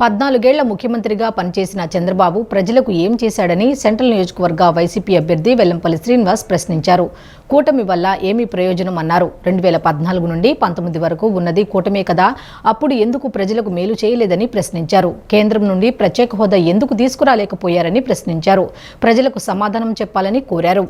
పద్నాలుగేళ్ళ ముఖ్యమంత్రిగా పనిచేసిన చంద్రబాబు ప్రజలకు ఏం చేశాడని సెంట్రల్ నియోజకవర్గ వైసీపీ అభ్యర్థి వెల్లంపల్లి శ్రీనివాస్ ప్రశ్నించారు. కూటమి వల్ల ఏమి ప్రయోజనం అన్నారు. రెండు వేల పద్నాలుగు నుండి పంతొమ్మిది వరకు ఉన్నది కూటమే కదా. అప్పుడు ఎందుకు ప్రజలకు మేలు చేయలేదని ప్రశ్నించారు. కేంద్రం నుండి ప్రత్యేక హోదా ఎందుకు తీసుకురాలేకపోయారని ప్రశ్నించారు. ప్రజలకు సమాధానం చెప్పాలని కోరారు.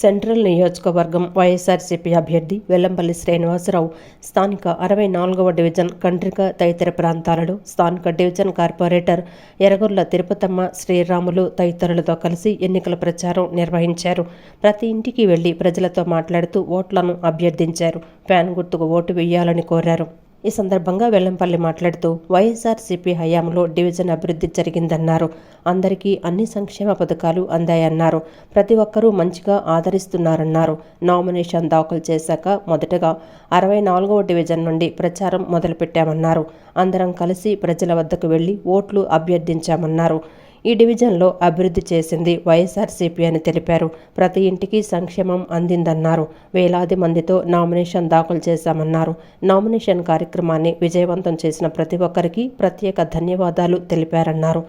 సెంట్రల్ నియోజకవర్గం వైఎస్ఆర్సీపీ అభ్యర్థి వెల్లంపల్లి శ్రీనివాసరావు. స్థానిక అరవై నాలుగవ డివిజన్ కండ్రిక తదితర ప్రాంతాలలో స్థానిక డివిజన్ కార్పొరేటర్ ఎరగొర్ల తిరుపతమ్మ శ్రీరాములు తదితరులతో కలిసి ఎన్నికల ప్రచారం నిర్వహించారు. ప్రతి ఇంటికి వెళ్ళి ప్రజలతో మాట్లాడుతూ ఓట్లను అభ్యర్థించారు. ఫ్యాన్ గుర్తుకు ఓటు వేయాలని కోరారు. ఈ సందర్భంగా వెల్లంపల్లి మాట్లాడుతూ వైఎస్ఆర్సీపీ హయాంలో డివిజన్ అభివృద్ధి జరిగిందన్నారు. అందరికీ అన్ని సంక్షేమ పథకాలు అందాయన్నారు. ప్రతి ఒక్కరూ మంచిగా ఆదరిస్తున్నారన్నారు. నామినేషన్ దాఖలు చేశాక మొదటగా అరవై నాలుగవ డివిజన్ నుండి ప్రచారం మొదలుపెట్టామన్నారు. అందరం కలిసి ప్రజల వద్దకు వెళ్ళి ఓట్లు అభ్యర్థించామన్నారు. ఈ డివిజన్లో అభివృద్ధి చేసింది వైఎస్ఆర్సీపీ అని తెలిపారు. ప్రతి ఇంటికి సంక్షేమం అందిందన్నారు. వేలాది మందితో నామినేషన్ దాఖలు చేశామన్నారు. నామినేషన్ కార్యక్రమాన్ని విజయవంతం చేసిన ప్రతి ఒక్కరికి ప్రత్యేక ధన్యవాదాలు తెలిపారన్నారు.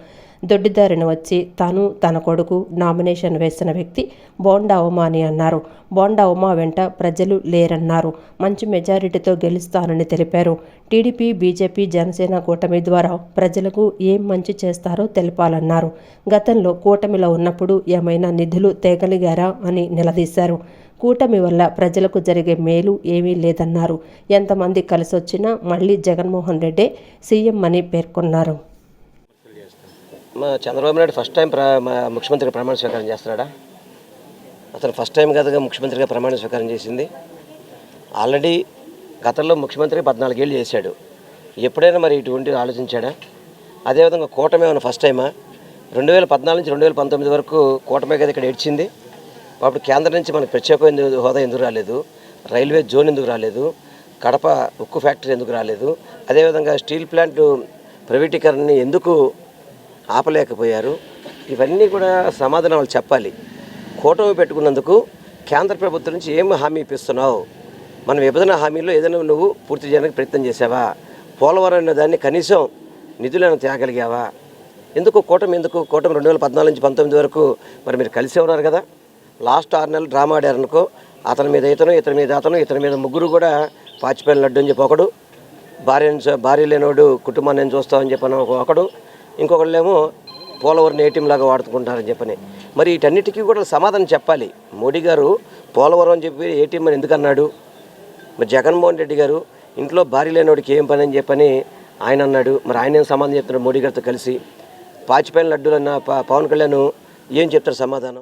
దొడ్డిదారిన వచ్చి తను తన కొడుకు నామినేషన్ వేసిన వ్యక్తి బోండా ఉమా అని అన్నారు. బోండా ఉమా వెంట ప్రజలు లేరన్నారు. మంచి మెజారిటీతో గెలుస్తానని తెలిపారు. టీడీపీ బీజేపీ జనసేన కూటమి ద్వారా ప్రజలకు ఏం మంచి చేస్తారో తెలిపాలన్నారు. గతంలో కూటమిలో ఉన్నప్పుడు ఏమైనా నిధులు తేగలిగారా అని నిలదీశారు. కూటమి వల్ల ప్రజలకు జరిగే మేలు ఏమీ లేదన్నారు. ఎంతమంది కలిసొచ్చినా మళ్ళీ జగన్మోహన్ రెడ్డే సీఎం అని పేర్కొన్నారు. మా చంద్రబాబు నాయుడు ఫస్ట్ టైం ముఖ్యమంత్రిగా ప్రమాణ స్వీకారం చేస్తున్నాడా? అతను ఫస్ట్ టైం కదగా ముఖ్యమంత్రిగా ప్రమాణ స్వీకారం చేసింది. ఆల్రెడీ గతంలో ముఖ్యమంత్రి పద్నాలుగేళ్ళు చేశాడు. ఎప్పుడైనా మరి ఇటువంటి ఆలోచించాడా? అదేవిధంగా కూటమి ఏమైనా ఫస్ట్ టైమా రెండు వేల పద్నాలుగు నుంచి రెండు వేల పంతొమ్మిది వరకు కూటమే కదా ఇక్కడ ఏడ్చింది. అప్పుడు కేంద్రం నుంచి మనకు ప్రత్యేకమైన హోదా ఎందుకు రాలేదు? రైల్వే జోన్ ఎందుకు రాలేదు? కడప ఉక్కు ఫ్యాక్టరీ ఎందుకు రాలేదు? అదేవిధంగా స్టీల్ ప్లాంట్ ప్రైవేటీకరణని ఎందుకు ఆపలేకపోయారు. ఇవన్నీ కూడా సమాధానాలు చెప్పాలి. కూటమి పెట్టుకున్నందుకు కేంద్ర ప్రభుత్వం నుంచి ఏం హామీ ఇప్పిస్తున్నావు? మనం విభజన హామీలో ఏదైనా నువ్వు పూర్తి చేయడానికి ప్రయత్నం చేసావా పోలవరం అనే దాన్ని కనీసం నిధులను తేగలిగావా? ఎందుకు కూటమి ఎందుకు? కూటమి రెండు వేల పద్నాలుగు నుంచి పంతొమ్మిది వరకు మరి మీరు కలిసే ఉన్నారు కదా? లాస్ట్ ఆరు నెలలు డ్రామా ఆడారనుకో అతని మీద ఇతను ఇతని మీద అతను ఇతని మీద ముగ్గురు కూడా పాచిపోయిన లడ్డు అని చెప్పి ఒకడు. భార్యను భార్య లేనివాడు కుటుంబాన్ని నేను చూస్తామని ఒకడు. ఇంకొకళ్ళేమో పోలవరం ఏటీఎం లాగా వాడుకుంటారని చెప్పని. మరి వీటన్నిటికీ కూడా సమాధానం చెప్పాలి. మోడీ గారు పోలవరం అని చెప్పి ఏటీఎం అని ఎందుకు అన్నాడు మరి జగన్మోహన్ రెడ్డి గారు ఇంట్లో భార్య లేనివాడికి ఏం పని అని చెప్పని ఆయన అన్నాడు. మరి ఆయన ఏం సమాధానం చెప్తున్నాడు మోడీ గారితో కలిసి? పాచిపోయిన లడ్డూలన్న ప- పవన్ కళ్యాణ్ ఏం చెప్తారు సమాధానం?